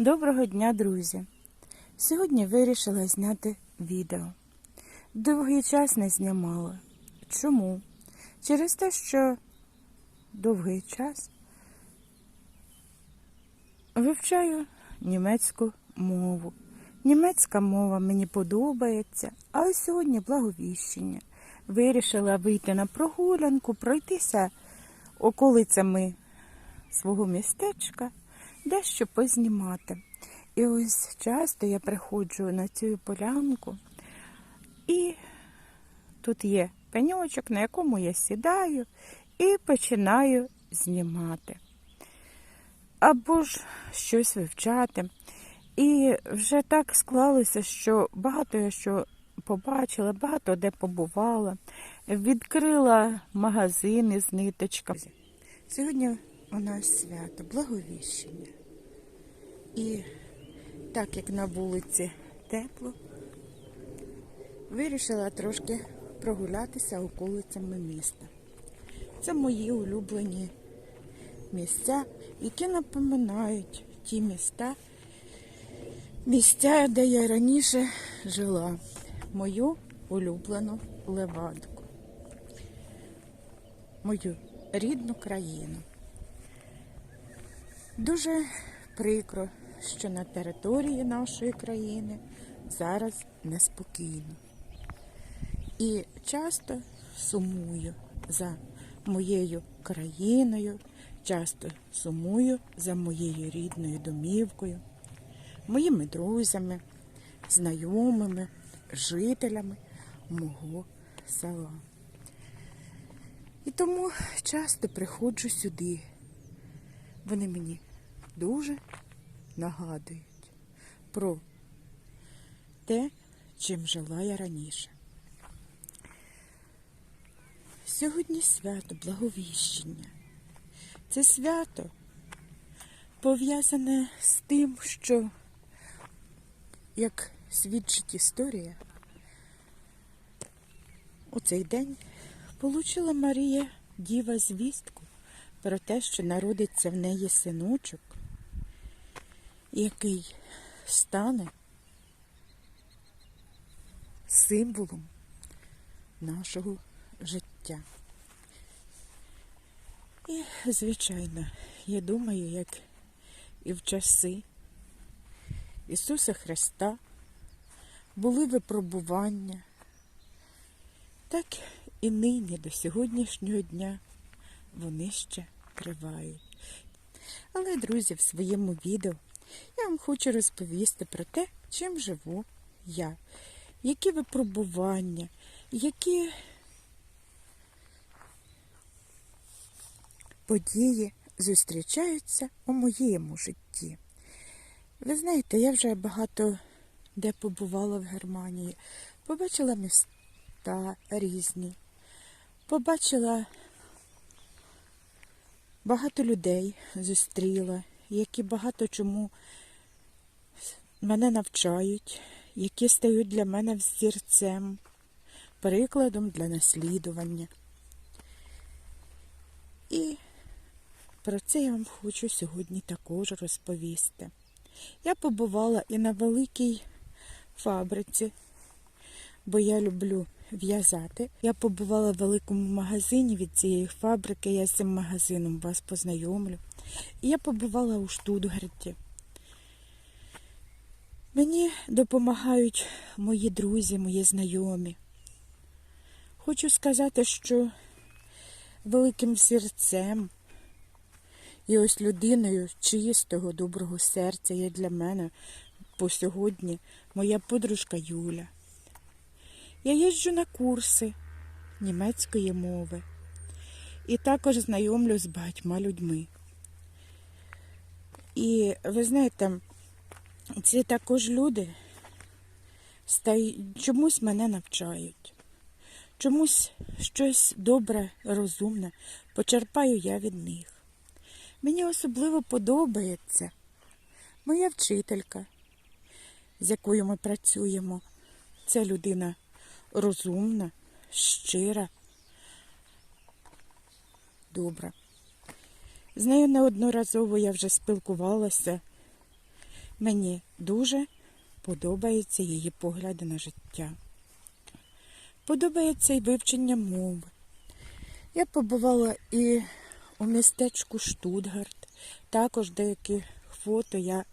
Доброго дня, друзі! Сьогодні вирішила зняти відео. Довгий час не знімала. Чому? Через те, що довгий час вивчаю німецьку мову. Німецька мова мені подобається, а ось сьогодні благовіщення. Вирішила вийти на прогулянку, пройтися околицями свого містечка, дещо познімати. І ось часто я приходжу на цю полянку, і тут є пеньочок, на якому я сідаю і починаю знімати. Або ж щось вивчати. І вже так склалося, що багато я що побачила, багато де побувала, відкрила магазини з ниточками. Сьогодні у нас свято, благовіщення. І так як на вулиці тепло, вирішила трошки прогулятися околицями міста. Це мої улюблені місця, які напоминають ті міста, місця, де я раніше жила, мою улюблену Левадку, мою рідну країну. Дуже прикро, що на території нашої країни зараз неспокійно. І часто сумую за моєю країною, часто сумую за моєю рідною домівкою, моїми друзями, знайомими, жителями мого села. І тому часто приходжу сюди. Вони мені дуже нагадують про те, чим жила я раніше. Сьогодні свято Благовіщення. Це свято пов'язане з тим, що, як свідчить історія, у цей день получила Марія Діва звістку про те, що народиться в неї синочок, який стане символом нашого життя. І, звичайно, я думаю, як і в часи Ісуса Христа були випробування, так і нині до сьогоднішнього дня вони ще тривають. Але, друзі, в своєму відео я вам хочу розповісти про те, чим живу я, які випробування, які події зустрічаються у моєму житті. Ви знаєте, я вже багато де побувала в Германії, побачила міста різні, побачила багато людей зустріла, які багато чому мене навчають, які стають для мене взірцем, прикладом для наслідування. І про це я вам хочу сьогодні також розповісти. Я побувала і на великій фабриці, бо я люблю в'язати. Я побувала в великому магазині від цієї фабрики, я з цим магазином вас познайомлю. Я побувала у Штутгарті. Мені допомагають мої друзі, мої знайомі. Хочу сказати, що великим серцем і ось людиною чистого, доброго серця є для мене по сьогодні моя подружка Юля. Я їжджу на курси німецької мови і також знайомлюсь з багатьма людьми. І ви знаєте, ці також люди чомусь мене навчають, чомусь щось добре, розумне почерпаю я від них. Мені особливо подобається моя вчителька, з якою ми працюємо. Це людина розумна, щира, добра. З нею неодноразово я вже спілкувалася Мені дуже подобаються її погляди на життя. Подобається і вивчення мови. Я побувала і у містечку Штутгарт. Також деякі фото я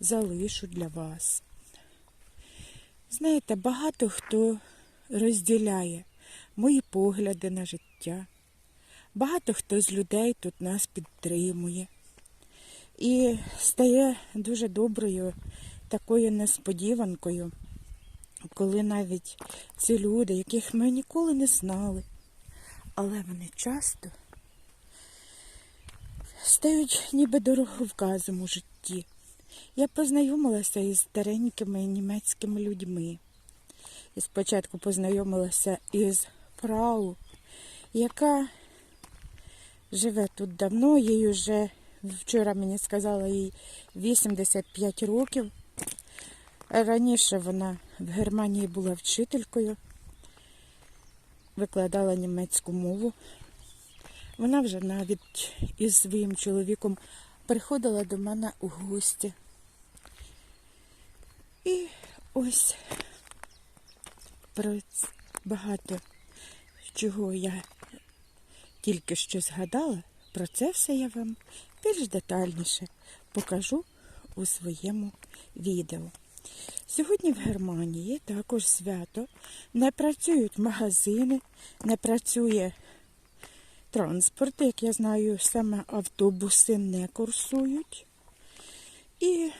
залишу для вас. Знаєте, багато хто розділяє мої погляди на життя. Багато хто з людей тут нас підтримує. І стає дуже доброю такою несподіванкою, коли навіть ці люди, яких ми ніколи не знали, але вони часто стають ніби дороговказом у житті. Я познайомилася із старенькими німецькими людьми. І спочатку познайомилася із Фрау, яка живе тут давно, їй вже вчора мені сказала їй 85 років. Раніше вона в Германії була вчителькою, викладала німецьку мову. Вона вже навіть із своїм чоловіком приходила до мене у гості. І ось про багато чого я тільки що згадала, про це все я вам більш детальніше покажу у своєму відео. Сьогодні в Германії також свято. Не працюють магазини, не працює транспорт, як я знаю, саме автобуси не курсують. І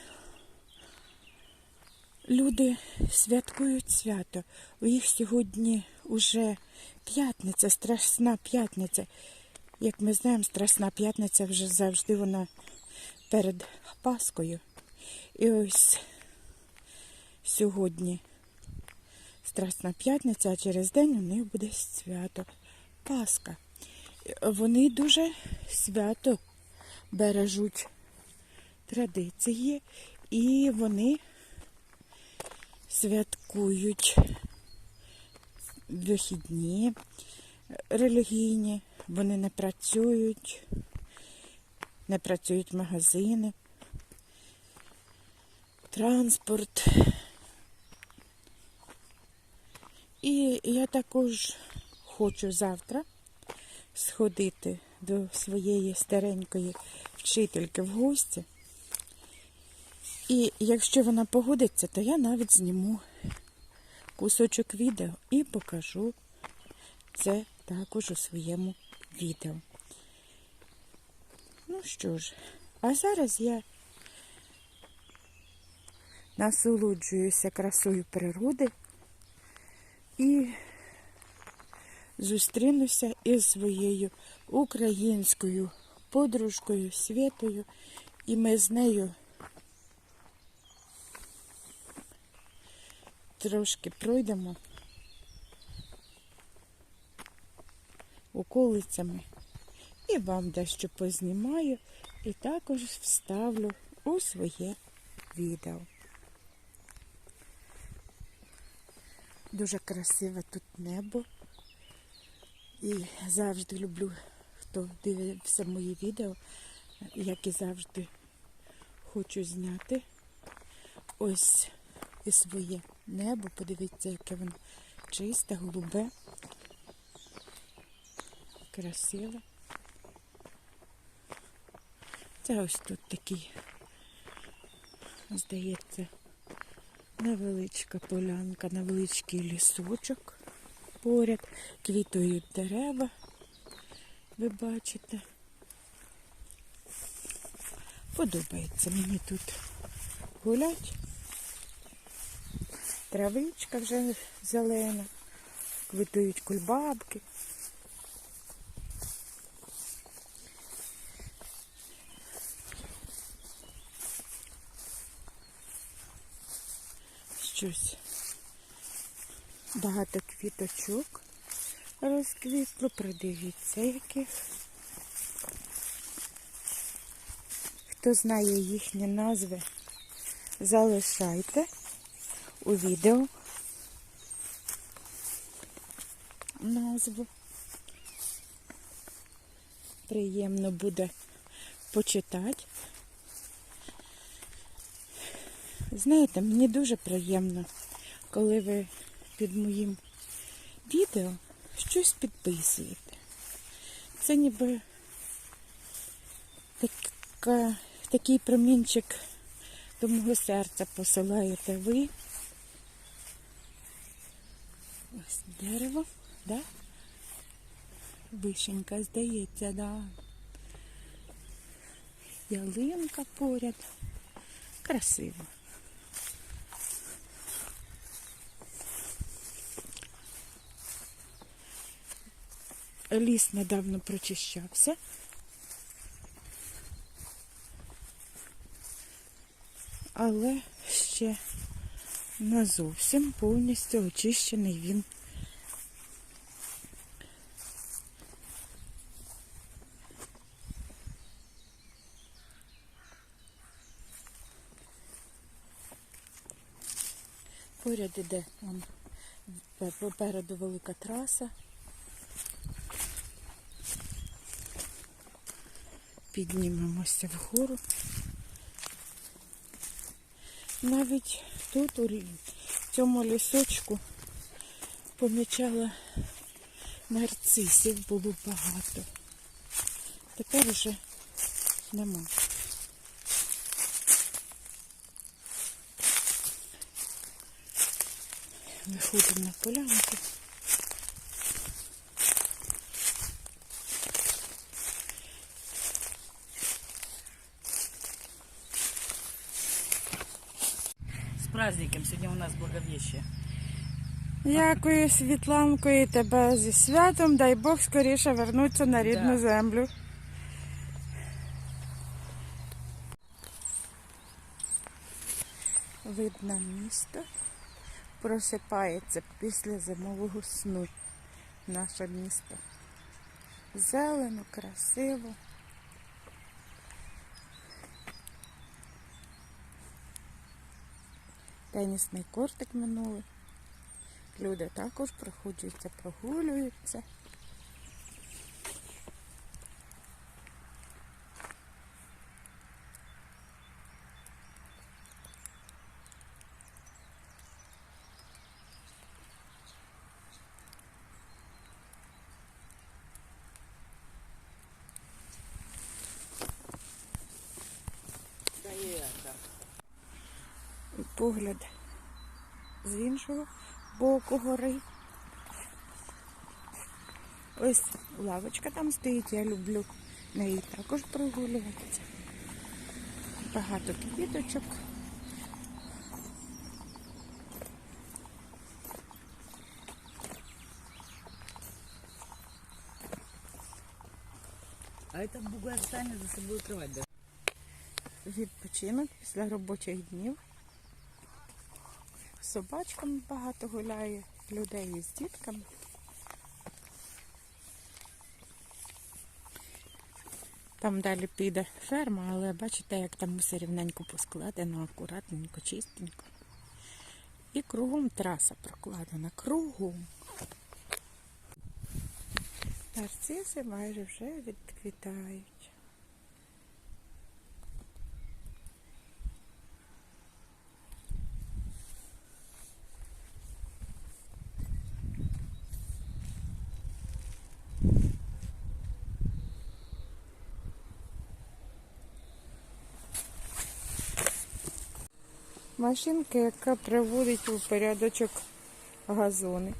люди святкують свято. У їх сьогодні уже п'ятниця, страсна п'ятниця. Як ми знаємо, страсна п'ятниця вже завжди вона перед Паскою. І ось сьогодні Страсна п'ятниця, а через день у них буде свято Пасха. Вони дуже свято бережуть традиції і вони святкують вихідні релігійні, вони не працюють, не працюють магазини, транспорт. І я також хочу завтра сходити до своєї старенької вчительки в гості. І якщо вона погодиться, то я навіть зніму кусочок відео і покажу це також у своєму відео. Ну що ж, а зараз я насолоджуюся красою природи і зустрінуся із своєю українською подружкою Світою, і ми з нею трошки пройдемо околицями і вам дещо познімаю і також вставлю у своє відео. Дуже красиве тут небо. І завжди люблю, хто дивився мої відео, як і завжди хочу зняти ось і своє небо. Подивіться, яке воно чисте, голубе, красиве. Це ось тут такий, здається, невеличка полянка, невеличкий лісочок поряд, квітують дерева, ви бачите. Подобається мені тут гулять. Травичка вже зелена, квітують кульбабки. Щось багато квіточок розквітло, придивіться яких. Хто знає їхні назви, залишайте у відео назву. Приємно буде почитати. Знаєте, мені дуже приємно, коли ви під моїм відео щось підписуєте. Це ніби така, такий промінчик до мого серця посилаєте ви. Ось дерево, да? Вишенька, здається, да. Ялинка поряд. Красиво. Ліс недавно прочищався. Але ще не зовсім повністю очищений він. Поряд іде вон, попереду велика траса. Піднімемося вгору. Навіть тут, у цьому лісочку, помічала нарцисів було багато. Тепер вже нема. Виходимо на полянку. С праздником! Сегодня у нас Благовещение. Дякую, Світланко, і тебе зі святом. Дай Бог скоріше вернутися на рідну Да. землю. Видно місто. Просипається після зимового сну наше місто. Зелено, красиво. Тенісний кортик минулий. Люди також проходжуються, прогулюються. Погляд з іншого боку гори. Ось лавочка там стоїть, я люблю на неї також прогулюватися. Багато квіточок. А это бугай за собой укрывать. Відпочинок після робочих днів. З собачками багато гуляє, людей із дітками. Там далі піде ферма, але бачите, як там все рівненько поскладено, акуратненько, чистенько. І кругом траса прокладена. Кругом. Нарциси майже вже відквітають. Машинка, яка приводить у порядочок газони.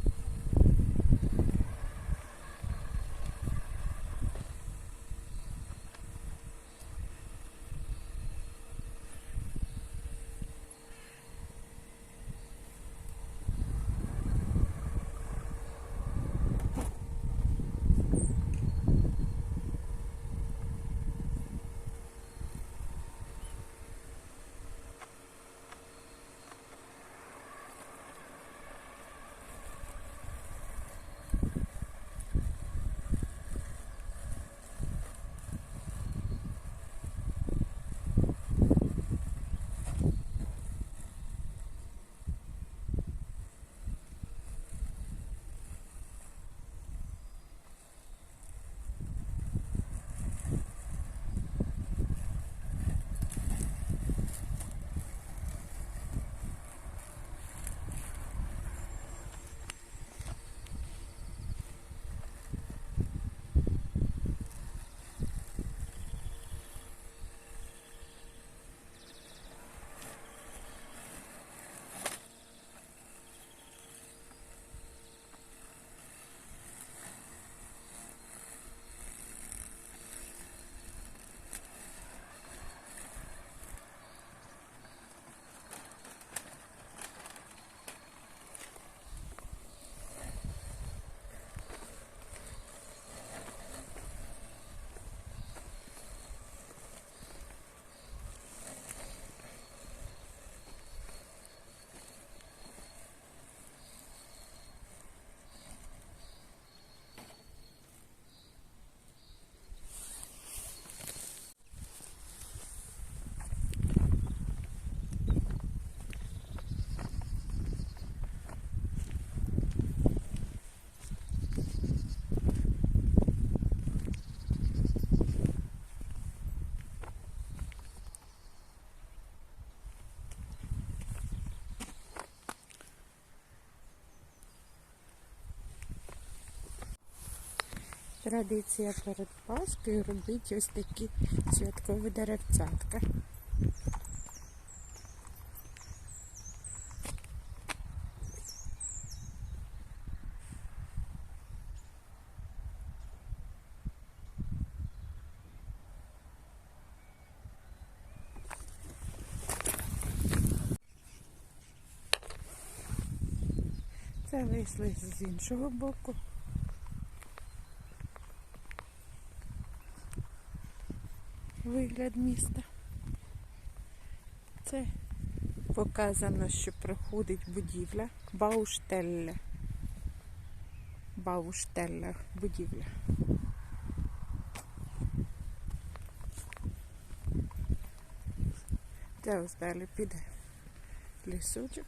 Традиція перед Пасхою робити ось такі святкові деревцятка. Це вийшли з іншого боку. Вигляд міста. Це показано, що проходить будівля Бауштелле. Бауштелле будівля. Це ось далі піде лісочок.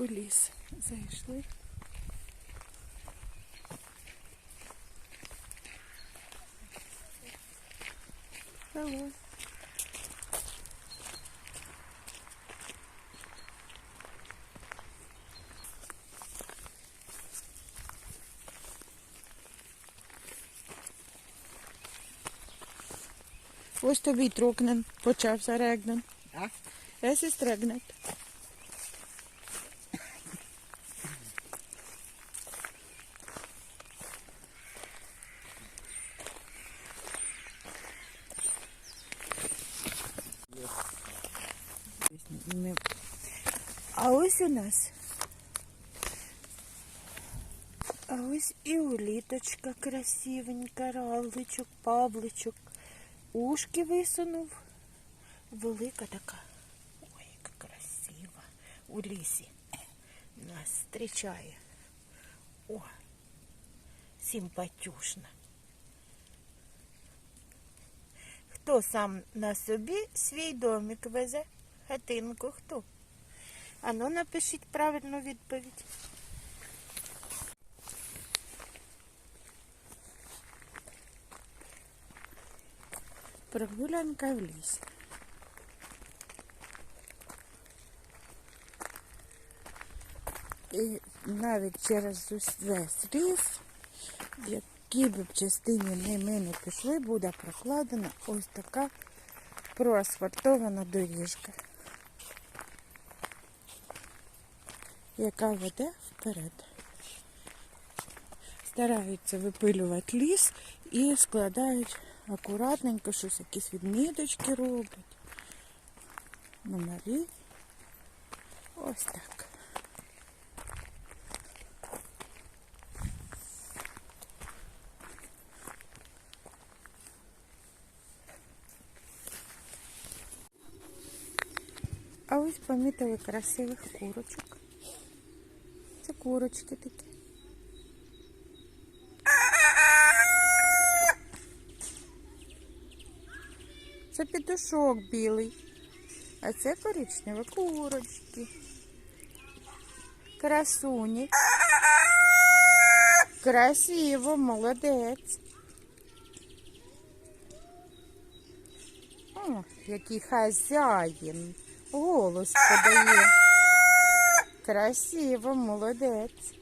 У ліс зайшли. Hello. Ось тобі й трокнен, почався регнен. А? Ес іс регнет. Не- А ось у нас. А ось і уліточка красивенька, равличок, павличок. Ушки висунув. Велика така. Ой, яка красива. У лісі нас зустрічає. О, симпатюшна. Хто сам на собі свій домик везе? Хатинку хто? Ану, напишіть правильну відповідь. Прогулянка в лісі. І навіть через весь ліс, в якій б частині ми не пішли, буде прокладена ось така проасфальтована доріжка, яка веде вперед. Стараються випилювати ліс і складають акуратненько щось, якісь відміточки роблять. Номері. Ось так. А ось помітили красивих курочок. Це курочки такі. Це петушок білий. А це коричневі курочки. Красуні. Красиво, молодець. О, який хазяїн. Голос подає. Красиво, молодець.